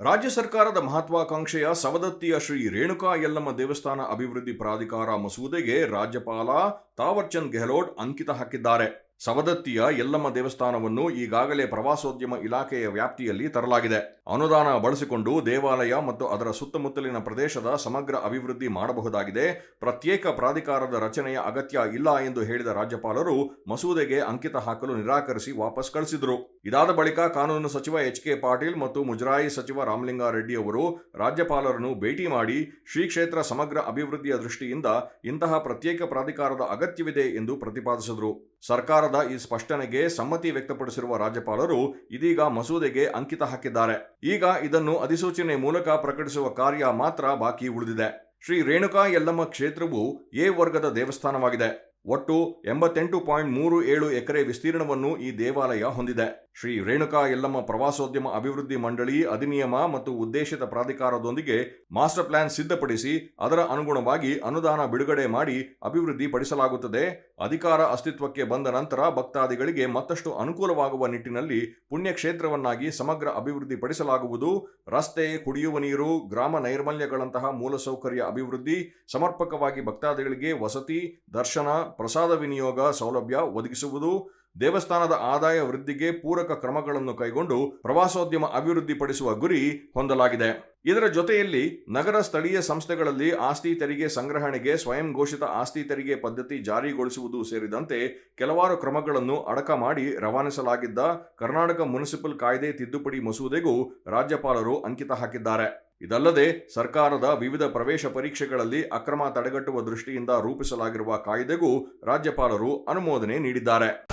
ರಾಜ್ಯ ಸರ್ಕಾರದ ಮಹತ್ವಾಕಾಂಕ್ಷೆಯ ಸವದತ್ತಿಯ ಶ್ರೀ ರೇಣುಕಾ ಯಲ್ಲಮ್ಮ ದೇವಸ್ಥಾನ ಅಭಿವೃದ್ಧಿ ಪ್ರಾಧಿಕಾರ ಮಸೂದೆಗೆ ರಾಜ್ಯಪಾಲ ತಾವರ್ಚಂದ್ ಗೆಹ್ಲೋಟ್ ಅಂಕಿತ ಹಾಕಿದ್ದಾರೆ. ಸವದತ್ತಿಯ ಯಲ್ಲಮ್ಮ ದೇವಸ್ಥಾನವನ್ನು ಈಗಾಗಲೇ ಪ್ರವಾಸೋದ್ಯಮ ಇಲಾಖೆಯ ವ್ಯಾಪ್ತಿಯಲ್ಲಿ ತರಲಾಗಿದೆ. ಅನುದಾನ ಬಳಸಿಕೊಂಡು ದೇವಾಲಯ ಮತ್ತು ಅದರ ಸುತ್ತಮುತ್ತಲಿನ ಪ್ರದೇಶದ ಸಮಗ್ರ ಅಭಿವೃದ್ಧಿ ಮಾಡಬಹುದಾಗಿದೆ. ಪ್ರತ್ಯೇಕ ಪ್ರಾಧಿಕಾರದ ರಚನೆಯ ಅಗತ್ಯ ಇಲ್ಲ ಎಂದು ಹೇಳಿದ ರಾಜ್ಯಪಾಲರು ಮಸೂದೆಗೆ ಅಂಕಿತ ಹಾಕಲು ನಿರಾಕರಿಸಿ ವಾಪಸ್ ಕಳಿಸಿದರು. ಇದಾದ ಬಳಿಕ ಕಾನೂನು ಸಚಿವ ಎಚ್ ಕೆ ಪಾಟೀಲ್ ಮತ್ತು ಮುಜರಾಯಿ ಸಚಿವ ರಾಮಲಿಂಗಾರೆಡ್ಡಿ ಅವರು ರಾಜ್ಯಪಾಲರನ್ನು ಭೇಟಿ ಮಾಡಿ ಶ್ರೀ ಕ್ಷೇತ್ರ ಸಮಗ್ರ ಅಭಿವೃದ್ಧಿಯ ದೃಷ್ಟಿಯಿಂದ ಇಂತಹ ಪ್ರತ್ಯೇಕ ಪ್ರಾಧಿಕಾರದ ಅಗತ್ಯವಿದೆ ಎಂದು ಪ್ರತಿಪಾದಿಸಿದರು. ಸರ್ಕಾರದ ಈ ಸ್ಪಷ್ಟನೆಗೆ ಸಮ್ಮತಿ ವ್ಯಕ್ತಪಡಿಸಿರುವ ರಾಜ್ಯಪಾಲರು ಇದೀಗ ಮಸೂದೆಗೆ ಅಂಕಿತ ಹಾಕಿದ್ದಾರೆ. ಈಗ ಇದನ್ನು ಅಧಿಸೂಚನೆ ಮೂಲಕ ಪ್ರಕಟಿಸುವ ಕಾರ್ಯ ಮಾತ್ರ ಬಾಕಿ ಉಳಿದಿದೆ. ಶ್ರೀ ರೇಣುಕಾ ಯಲ್ಲಮ್ಮ ಕ್ಷೇತ್ರವು ಎ ವರ್ಗದ ದೇವಸ್ಥಾನವಾಗಿದೆ. ಒಟ್ಟು ಎಂಬತ್ತೆಂಟು ಪಾಯಿಂಟ್ ಮೂರು ಏಳು ಎಕರೆ ವಿಸ್ತೀರ್ಣವನ್ನು ಈ ದೇವಾಲಯ ಹೊಂದಿದೆ. ಶ್ರೀ ರೇಣುಕಾ ಯಲ್ಲಮ್ಮ ಪ್ರವಾಸೋದ್ಯಮ ಅಭಿವೃದ್ಧಿ ಮಂಡಳಿ ಅಧಿನಿಯಮ ಮತ್ತು ಉದ್ದೇಶಿತ ಪ್ರಾಧಿಕಾರದೊಂದಿಗೆ ಮಾಸ್ಟರ್ ಪ್ಲಾನ್ ಸಿದ್ಧಪಡಿಸಿ ಅದರ ಅನುಗುಣವಾಗಿ ಅನುದಾನ ಬಿಡುಗಡೆ ಮಾಡಿ ಅಭಿವೃದ್ಧಿ ಪಡಿಸಲಾಗುತ್ತದೆ ಅಧಿಕಾರ ಅಸ್ತಿತ್ವಕ್ಕೆ ಬಂದ ನಂತರ ಭಕ್ತಾದಿಗಳಿಗೆ ಮತ್ತಷ್ಟು ಅನುಕೂಲವಾಗುವ ನಿಟ್ಟಿನಲ್ಲಿ ಪುಣ್ಯಕ್ಷೇತ್ರವನ್ನಾಗಿ ಸಮಗ್ರ ಅಭಿವೃದ್ಧಿ ಪಡಿಸಲಾಗುವುದು ರಸ್ತೆ, ಕುಡಿಯುವ ನೀರು, ಗ್ರಾಮ ನೈರ್ಮಲ್ಯಗಳಂತಹ ಮೂಲಸೌಕರ್ಯ ಅಭಿವೃದ್ಧಿ, ಸಮರ್ಪಕವಾಗಿ ಭಕ್ತಾದಿಗಳಿಗೆ ವಸತಿ, ದರ್ಶನ ಪ್ರಸಾದ ವಿನಿಯೋಗ ಸೌಲಭ್ಯ ಒದಗಿಸುವುದು, ದೇವಸ್ಥಾನದ ಆದಾಯ ವೃದ್ಧಿಗೆ ಪೂರಕ ಕ್ರಮಗಳನ್ನು ಕೈಗೊಂಡು ಪ್ರವಾಸೋದ್ಯಮ ಅಭಿವೃದ್ಧಿಪಡಿಸುವ ಗುರಿ ಹೊಂದಲಾಗಿದೆ. ಇದರ ಜೊತೆಯಲ್ಲಿ ನಗರ ಸ್ಥಳೀಯ ಸಂಸ್ಥೆಗಳಲ್ಲಿ ಆಸ್ತಿ ತೆರಿಗೆ ಸಂಗ್ರಹಣೆಗೆ ಸ್ವಯಂ ಘೋಷಿತ ಆಸ್ತಿ ತೆರಿಗೆ ಪದ್ಧತಿ ಜಾರಿಗೊಳಿಸುವುದು ಸೇರಿದಂತೆ ಕೆಲವಾರು ಕ್ರಮಗಳನ್ನು ಅಡಕ ಮಾಡಿ ರವಾನಿಸಲಾಗಿದ್ದ ಕರ್ನಾಟಕ ಮುನಿಸಿಪಲ್ ಕಾಯ್ದೆ ತಿದ್ದುಪಡಿ ಮಸೂದೆಗೂ ರಾಜ್ಯಪಾಲರು ಅಂಕಿತ ಹಾಕಿದ್ದಾರೆ. ಇದಲ್ಲದೆ ಸರ್ಕಾರದ ವಿವಿಧ ಪ್ರವೇಶ ಪರೀಕ್ಷೆಗಳಲ್ಲಿ ಅಕ್ರಮ ತಡೆಗಟ್ಟುವ ದೃಷ್ಟಿಯಿಂದ ರೂಪಿಸಲಾಗಿರುವ ಕಾಯ್ದೆಗೂ ರಾಜ್ಯಪಾಲರು ಅನುಮೋದನೆ ನೀಡಿದ್ದಾರೆ.